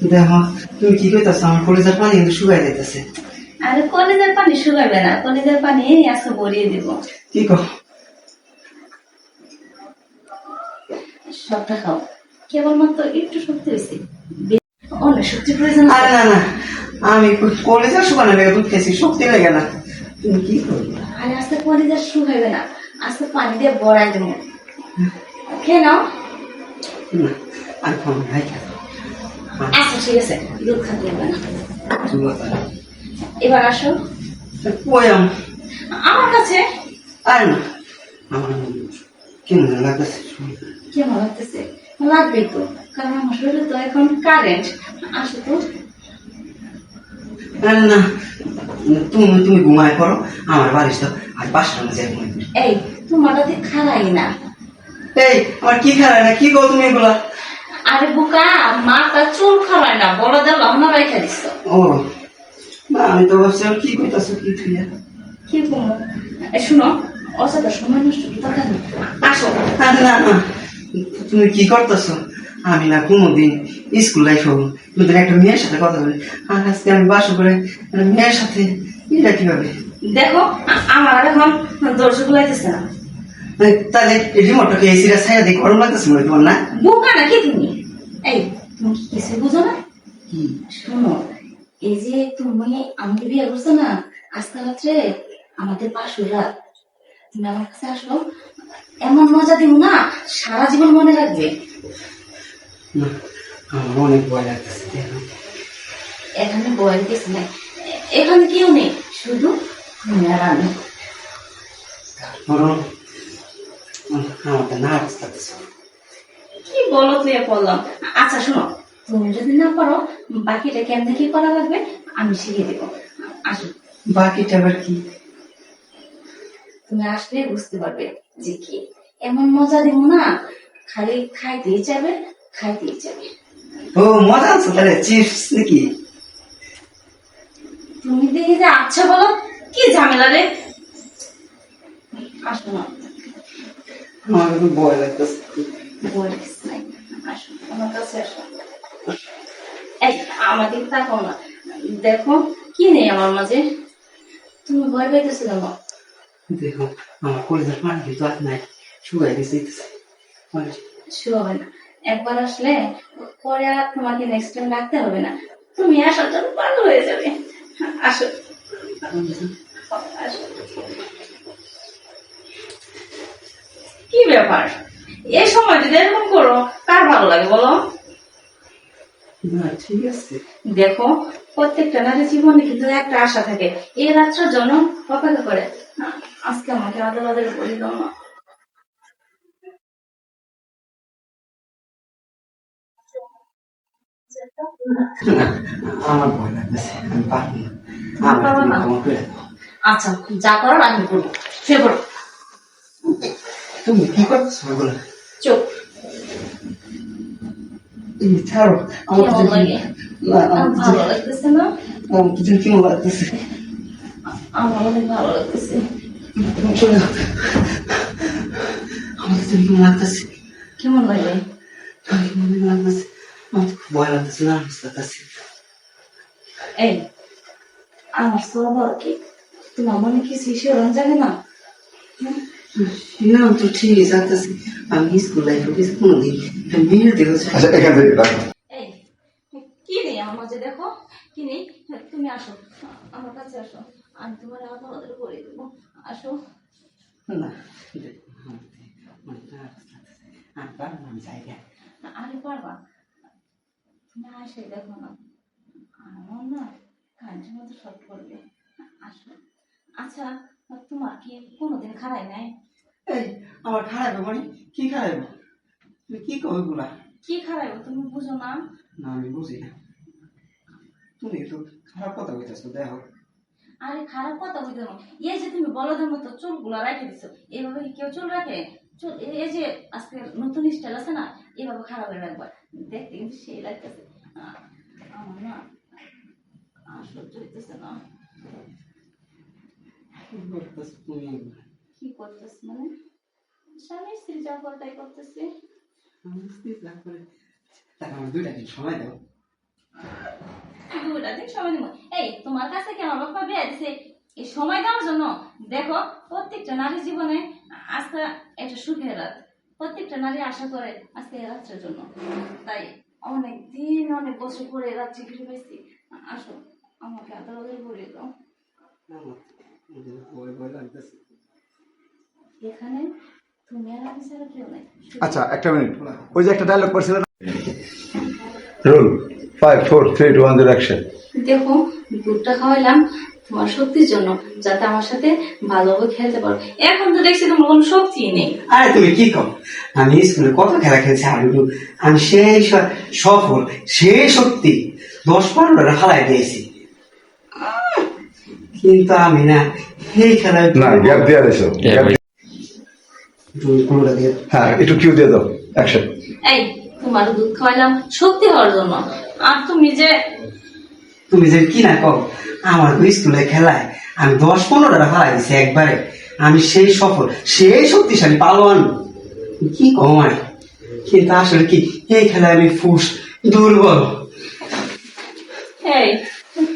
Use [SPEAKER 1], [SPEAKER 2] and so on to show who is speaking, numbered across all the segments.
[SPEAKER 1] দেখো তুমি কি কইতাছো? আমার কলেজের পানি কিন্তু শুকাই যাইতেছে।
[SPEAKER 2] আরে কলেজের পানি শুকাবে না। কলেজের পানি আজকে ভরিয়ে দিব।
[SPEAKER 1] কি
[SPEAKER 2] সবটা খাও। কেবলমাত্র একটু শক্তি হয়েছে অনেক শক্তি প্রয়োজন
[SPEAKER 1] আরে না না। আমি কলেজের শুকানো লেগে দুধ খেয়েছি শক্তি লেগে না। তুমি কি করবে
[SPEAKER 2] আরে আজকে কলেজের শুকাবে না। আজকে পানি দিয়ে ভরাই দেবো। কেন
[SPEAKER 1] না আর খাব ভাই
[SPEAKER 2] আচ্ছা ঠিক আছে দুধ খাতে এবার আসো।
[SPEAKER 1] কই
[SPEAKER 2] আমার কাছে।
[SPEAKER 1] আরে না আমার কেমন লাগতেছে
[SPEAKER 2] কেমন লাগতেছে? লাগবেই তো কারণ আমার শরীরে তো এখন কারেন্ট আসো তো।
[SPEAKER 1] আরে না তুমি তুমি ঘুমায় করো আমার বাড়ির তো আর পাঁচটা মাঝে
[SPEAKER 2] এই তোমার খারাই না।
[SPEAKER 1] এই আমার কি খারাপ না? কি গো তুমি এগুলা?
[SPEAKER 2] আরে বোকা মাথা চুল খারাই না বড় দেওয়া লহনা রেখে দিস
[SPEAKER 1] ও না আমি তো ভাবছি কি কইতাছো কি তুই
[SPEAKER 2] কি এই শুনো অসাদা সময় নষ্ট কি দরকার নেই আসো।
[SPEAKER 1] না না তুমি কি করতেছো? আমি না কোনোদিন স্কুল লাইফ হব তুমি একটা মেয়ের সাথে কথা বলি। আর আজকে আমি বাসা করে মেয়ের সাথে এটা কীভাবে?
[SPEAKER 2] দেখো আমার এখন দর্শক লাগতেছে না।
[SPEAKER 1] মানে তাহলে রিমোটটাকে এসিটা ছায়া দিয়ে গরম লাগতেছে মনে তোমার না?
[SPEAKER 2] বোকা নাকি তুমি? এই তুমি কিছু বুঝো না? শোনো এই যে তুমি আমাকে বিয়ে করছ না আজকে রাত্রে আমাদের পাশুর তুমি আমার কাছে আসো এমন মজা দিব না সারা জীবন মনে রাখবে।
[SPEAKER 1] আমার অনেক ভয় লাগতেছে
[SPEAKER 2] এখানে বয়ের কিছু নাই এখানে কেউ নেই শুধু তুমি আর আমি।
[SPEAKER 1] আমার তো নার্ভাস লাগতেছে
[SPEAKER 2] কি বলো তুই পড়লাম আচ্ছা শোনো তুমি যদি না পারো বাকিটা কেমনে কি করা লাগবে আমি শিখিয়ে দেবো। আসো।
[SPEAKER 1] বাকিটা আবার কি?
[SPEAKER 2] তুমি আসলে বুঝতে পারবে যে কি। এমন মজা দিব না খালি খাইতেই যাবে খাইতেই যাবে
[SPEAKER 1] ও মজা আছে তাহলে চিপস নাকি?
[SPEAKER 2] তুমি দেখে যে আচ্ছা বলো কি ঝামেলা রে? আসো না।
[SPEAKER 1] আমার ভয় লাগতেছে।
[SPEAKER 2] বলে কিছু নাই আমার কাছে এই আমাদের তাকাও না দেখো কি নেই আমার মাঝে তুমি ভয় পাইতেছো কেন
[SPEAKER 1] দেখো আমার কলেজের পানি কিন্তু আর নাই শুকাই গেছে
[SPEAKER 2] শুয়াবে না। একবার আসলে পরে আর তোমাকে নেক্সট টাইম রাখতে হবে না। তুমি আসার জন্য পাগল হয়ে যাবে। আসো। কি ব্যাপার? এই সময় যদি এরকম করো কার ভালো লাগে বলো?
[SPEAKER 1] ঠিক আছে।
[SPEAKER 2] দেখো প্রত্যেকটা নারী জীবনে কিন্তু একটা আশা থাকে। এই রাত্রের জন্য অপেক্ষা করে। আজকে আমাকে দাও না
[SPEAKER 1] আমার ভয় লাগতেছে আমি ক্ষমা করে দাও।
[SPEAKER 2] আচ্ছা যা করার আমি করব। সে করো।
[SPEAKER 1] তুমি কি করতেছো এগুলো ছাড়ো আমার
[SPEAKER 2] কেমন ভালো লাগতেছে না
[SPEAKER 1] আমার কিছু কেমন লাগতেছে
[SPEAKER 2] আমার অনেক ভালো লাগতেছে
[SPEAKER 1] তুমি আমার কিছু কেমন লাগতেছে
[SPEAKER 2] কেমন লাগে
[SPEAKER 1] আমার লাগতেছে আমার খুব ভয় লাগতেছে না লাগতেছে
[SPEAKER 2] এই আমার স্বভাব কি তোমার মনে কিছু শিরণ যাবে না
[SPEAKER 1] না তো ঠিকই যাইতেছে আমি স্কুল লাইফে কিছু কোনোদিন মেয়ের দেখেছি
[SPEAKER 3] আচ্ছা এখান থেকে রাখো
[SPEAKER 2] এই কি নেই আমার মাঝে দেখো। কি নেই তুমি আসো। আমার কাছে আসো। আমি তোমার আবার আমাদের করে দেবো। আসো।
[SPEAKER 1] না আমি পারব না আমি যাই গে।
[SPEAKER 2] আরে পারবা। তুমি আসে দেখো না। আমার না কারেন্টের মধ্যে শর্ট পড়বে। আসো। আচ্ছা তোমার কি কোনোদিন খারাই নাই?
[SPEAKER 1] এই আমার খারাপ মানে কি খারাপ তুমি কি কবে গুলা
[SPEAKER 2] কি খারাইব তুমি বুঝো না।
[SPEAKER 1] না আমি বুঝি না। তুমি একটু খারাপ কথা বলতেছো দেখো।
[SPEAKER 2] আরে খারাপ কথা বলতে না এই যে তুমি বলদের মতো চুলগুলো রেখে দিছো এইভাবে কি কেউ চুল রাখে? চুল এই- যে আজকে নতুন স্টাইল আছে না এইভাবে খারাপ হয়ে রাখবা। দেখতে কিন্তু সেই লাগতেছে। আমার না সহ্য হইতেছে না।
[SPEAKER 1] তুমি
[SPEAKER 2] কি করতেছ মানে? স্বামী স্ত্রী যা করে তাই করতেছি।
[SPEAKER 1] আমি স্থির না করে তাহলে আমার দুইটা দিন সময় দাও।
[SPEAKER 2] দুটা দিন সময় দিব। এই তোমার কাছে কি আমার বাবা বিয়ে দিছে? এই সময় দেওয়ার জন্য দেখো প্রত্যেকটা নারীর জীবনে আজকে একটা সুখের রাত। প্রত্যেকটা নারী আশা করে আজকে এই রাত্রের জন্য। তাই অনেক দিন অনেক বছর পরে রাত্রি ফিরে আসো আমাকে আদালতে বলে দাও।
[SPEAKER 1] আমার লাগতেছে
[SPEAKER 2] এখানে তুমি আর আমি ছাড়া কেউ নাই।
[SPEAKER 3] আচ্ছা একটা মিনিট। ওই যে একটা ডায়লগ করছিলেন roll five four three two one zero action
[SPEAKER 2] দেখো দুধটা খাওয়াইলাম তোমার শক্তির জন্য যাতে আমার সাথে ভালোভাবে খেলতে পারো। এখন তো দেখছি তোমার কোনো শক্তি নেই।
[SPEAKER 1] আরে তুমি কি কর আমি স্কুলে কত খেলা খেলছি হাডুডু আমি সেই সফল সেই শক্তি দশ পনেরোটা খেলায় দিয়েছি। কিন্তু আমি না এই খেলায়
[SPEAKER 3] না গ্যাপ দিয়ে
[SPEAKER 1] দিয়ে।
[SPEAKER 3] হ্যাঁ একটু কিউ দিয়ে দাও অ্যাকশন
[SPEAKER 2] এই তোমার দুধ খাওয়াইলাম শক্তি হওয়ার জন্য। আর তুমি যে
[SPEAKER 1] তুমি যে কি না কর আমার ওই স্কুলে খেলায় আমি দশ পনেরোটা খেলায় দিছি একবারে। আমি সেই সফল সেই শক্তিশালী পালোয়ান। কি কম আর কিন্তু আসলে কি এই খেলায় আমি ফুস দুর্বল।
[SPEAKER 2] এই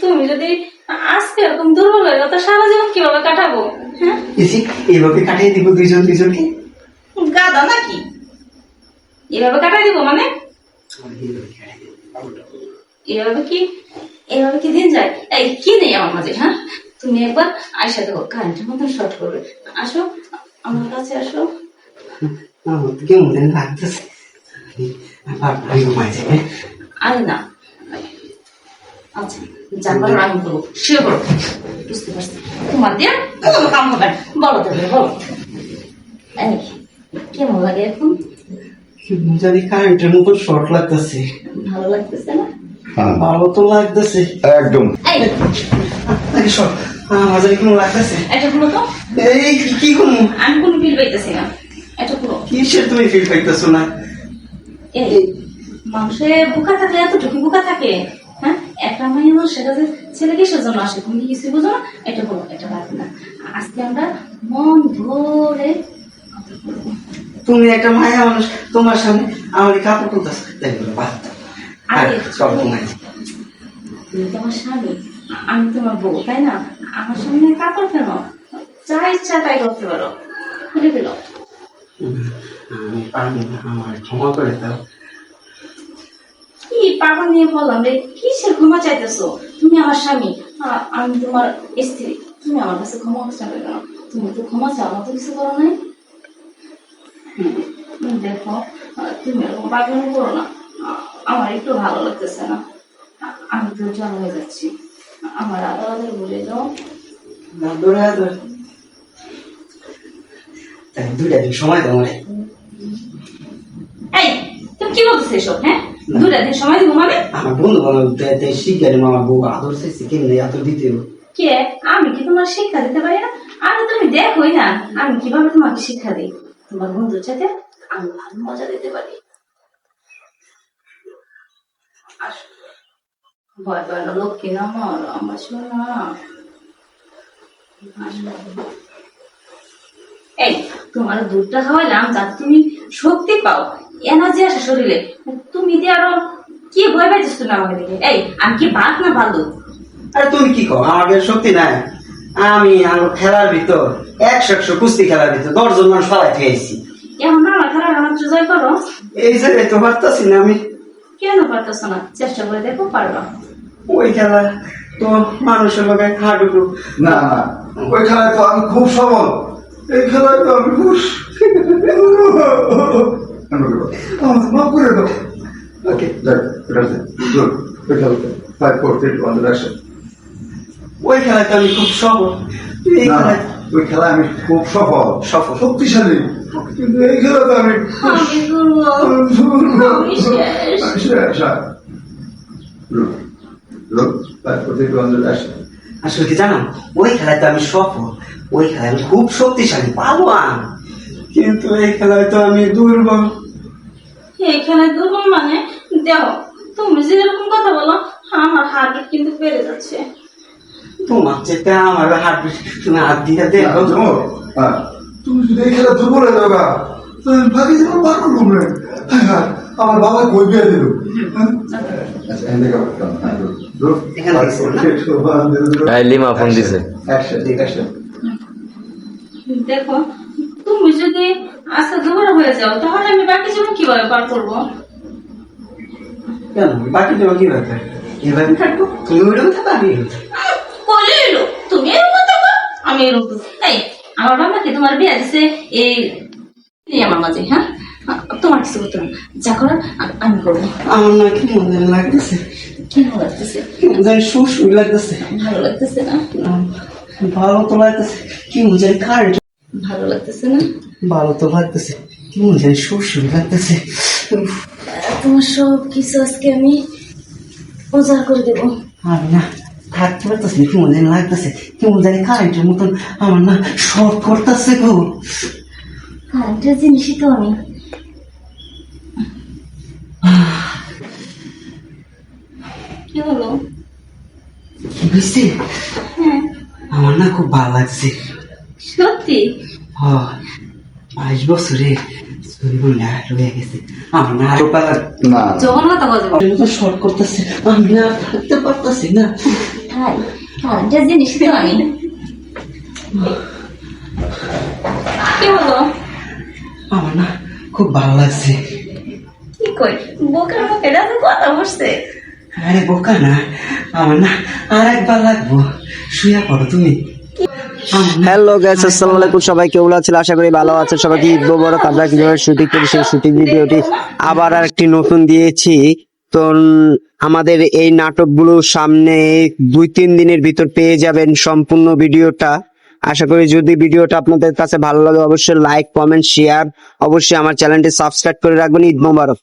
[SPEAKER 2] তুমি যদি আজকে এরকম দুর্বল হয়ে তো সারা জীবন কীভাবে কাটাবো? হ্যাঁ?
[SPEAKER 1] এইভাবে কাটিয়ে দিব দুইজন দুইজনকে?
[SPEAKER 2] গাদা নাকি? এভাবে কাটাই দিব মানে? এভাবে কি? এভাবে কি দিন যায়? এই কি নেই আমার মাঝে হ্যাঁ? তুমি একবার আয়সা দেখো কারেন্টের মতন শর্ট করবে। আসো আমার কাছে আসো।
[SPEAKER 1] আমার তো কেমন লাগতেছে। আমি ঘুমাই যাবে
[SPEAKER 2] আরে না। আচ্ছা জানবার আমি করব শুয়ে পড়ো বুঝতে পারছি। তোমার দিয়ে? কোনো কাম হবে। বলো তবে বলো। এই কেমন লাগে এখন?
[SPEAKER 1] যদি কারেন্টের মতো শর্ট লাগতেছে।
[SPEAKER 2] ভালো লাগতেছে না?
[SPEAKER 3] হ্যাঁ।
[SPEAKER 1] ভালো তো লাগতেছে।
[SPEAKER 3] একদম।
[SPEAKER 2] এই।
[SPEAKER 1] শর্ট আমার কেমন লাগতেছে?
[SPEAKER 2] এটা খুলো তো?
[SPEAKER 1] এই কি কি
[SPEAKER 2] আমি কোনো ফিল পাইতেছি না। এটা খুলো
[SPEAKER 1] কিসের তুমি ফিল পাইতেছো না?
[SPEAKER 2] এই মানুষে বোকা থাকলে এতটুকু বোকা থাকে। হ্যাঁ? একটা মাইয়া মানুষ সেটা যে ছেলে কিসের জন্য আসে? তুমি কি কিছু বুঝো না? এটা বলো এটা লাগবে না। আজকে আমরা মন ভরে
[SPEAKER 1] তুমি একটা মায়া মানুষ তোমার সামনে আমার কাপড় তুলতেছ দেখো বাদ দাও।
[SPEAKER 2] আরে,
[SPEAKER 1] আর চল ঘুমাই
[SPEAKER 2] তুমি তো স্বামী আমি তোমার বউ তাই না? আমার সামনে কাপড় কেন যা ইচ্ছা তাই করতে পারো খুলে ফেলো।
[SPEAKER 1] আমি পারব না আমার ক্ষমা করে দাও।
[SPEAKER 2] কি পাগল নিয়ে বললাম রে? কিসের ক্ষমা চাইতেছো? তুমি আমার স্বামী আমি তোমার স্ত্রী। তুমি আমার কাছে ক্ষমা চাইবে কেন? তুমি তো ক্ষমা চাও মতো কিছু করো নাই। দেখো তুমি এরকম করো না। আমার একটু ভালো লাগতেছে না। আমি তো জ্বর হয়ে যাচ্ছি। আমার আদা আদা বলে দাও।
[SPEAKER 1] দিন সময়
[SPEAKER 2] এই তুমি কি এসব হ্যাঁ? দুটা দিন সময় দিব মানে
[SPEAKER 1] আমার বন্ধু বান্ধব শিখে আমার বউ আদর চাইছে কেমনি আদর দিতে
[SPEAKER 2] কে? আমি কি তোমার শিক্ষা দিতে পারি না? আরে তুমি দেখোই না আমি কীভাবে তোমাকে শিক্ষা দিই? তোমার বন্ধুর সাথে আমি ভালো মজা দিতে পারি। ভয় লক্ষ্মী আমার আমার এই, তোমার দুধটা খাওয়াইলাম যাতে তুমি শক্তি পাও এনার্জি আসে শরীরে। তুমি দিয়ে আরও কি ভয় পাইছিস তুমি আমাকে দেখে? এই, আমি কি বাঘ না ভালো?
[SPEAKER 1] আরে তুমি কি কও? আমাকে শক্তি নাই। আমি আমার খেলার ভিতর একশো একশো কুস্তি খেলার ভিতর দশজন মানুষ ফালাই খেয়েছি।
[SPEAKER 2] এখন না খেলার আমার জয় করো।
[SPEAKER 1] এই জায়গায় তো পারতাছি না আমি।
[SPEAKER 2] কেন পারতেছ না? চেষ্টা করে দেখো পারবা।
[SPEAKER 1] ওই খেলা তো মানুষের লোকে হাডুডু
[SPEAKER 3] না না ওই খেলায় তো আমি খুব সবল। এই খেলায় তো আমি খুব মাফ করে দাও। ওকে ওই খেলাতে five four three two one action
[SPEAKER 1] ওই খেলায় তো আমি খুব এই খেলায়
[SPEAKER 3] ওই খেলায় আমি খুব সফল।
[SPEAKER 1] সফল।
[SPEAKER 3] শক্তিশালী। কিন্তু এই খেলাতে আমি
[SPEAKER 2] আমি.
[SPEAKER 1] আসলে কি জানো? ওই খেলায় তো আমি সফল। ওই খেলায় আমি খুব শক্তিশালী পালোয়ান কিন্তু এই খেলায় তো আমি দুর্বল।
[SPEAKER 2] দুর্বল মানে দেখো তুমি যে কথা বলো আমার হার্ট কিন্তু বেড়ে যাচ্ছে।
[SPEAKER 1] তোমার চেয়ে আমার হাত তুমি হাত দিয়ে দেখো
[SPEAKER 3] হ্যাঁ, তুমি যদি এই খেলা দুর্বল হয়ে যাবে বাকি জীবন করব আমার বাবা কই বিয়ে দিল?
[SPEAKER 4] লিমা ফোন দিছে।
[SPEAKER 2] দেখো তুমি যদি আজকে দুপুরে হয়ে যাও তাহলে আমি বাকি জীবন কীভাবে পার করব?
[SPEAKER 1] কেন? বাকি দেবো কীভাবে এভাবে থাকব? তুমি ওইরকম থাকো আমি
[SPEAKER 2] এলো তুমি এরকম থাকো আমি এরকম। এই আমার বাবা কি তোমার বিয়ে দিছে? এই আমার মাঝে হ্যাঁ? তোমার কিছু করতে না। যা করার আমি করব।
[SPEAKER 1] আমার না কি মনে লাগতেছে?
[SPEAKER 2] কি ভালো লাগতেছে?
[SPEAKER 1] জানি সুর লাগতেছে?
[SPEAKER 2] ভালো লাগতেছে না?
[SPEAKER 1] ভালো তো লাগতেছে। কি জানি কারেন্ট
[SPEAKER 2] ভালো লাগতেছে না?
[SPEAKER 1] ভালো তো লাগতেছে। জানি সুর সুর লাগতেছে?
[SPEAKER 2] তোমার সব কিছু আজকে আমি উজাড় করে দেবো।
[SPEAKER 1] আমি না। থাকতে পারতেছি না, কেমন জানি লাগতেছে। কেমন জানি কারেন্টের মতন আমার না শর্ট করতেছে গো।
[SPEAKER 2] কারেন্টের জিনিসই তো আমি। কি হলো?
[SPEAKER 1] কি হয়েছে
[SPEAKER 2] হ্যাঁ।
[SPEAKER 1] আমার না খুব ভালো লাগছে।
[SPEAKER 2] সত্যি?
[SPEAKER 1] হ বাইশ বছরে রয়ে গেছে আমার না আরও ভালো
[SPEAKER 3] না।
[SPEAKER 2] যখন কথা বলব
[SPEAKER 1] মতো শর্ট করতেছে। আমি না থাকতে পারতেছি না।
[SPEAKER 2] তাই কারেন্টের জিনিস তো আমি। কি হলো?
[SPEAKER 1] আমার না খুব ভালো লাগছে।
[SPEAKER 2] কি কই? বুকের মুখে তো কথা বসছে
[SPEAKER 1] আরে বোকা না আমার না আর একবার লাগবো। শুয়ে পড়ো তুমি।
[SPEAKER 4] হ্যালো গাইস আসসালামু আলাইকুম। সবাই কেমন আছেন? আশা করি ভালো আছেন। সবাইকে ঈদ মোবারক। আমরা কীভাবে শুটিং করি সেই শুটিং ভিডিওটি আবার আর একটি নতুন দিয়েছি। তো আমাদের এই নাটকগুলো সামনে দুই, তিন দিনের ভিতর পেয়ে যাবেন সম্পূর্ণ ভিডিওটা। আশা করি যদি ভিডিওটা আপনাদের কাছে ভালো লাগে, অবশ্যই লাইক কমেন্ট শেয়ার অবশ্যই আমার চ্যানেলটি সাবস্ক্রাইব করে রাখবেন। ঈদ মোবারক।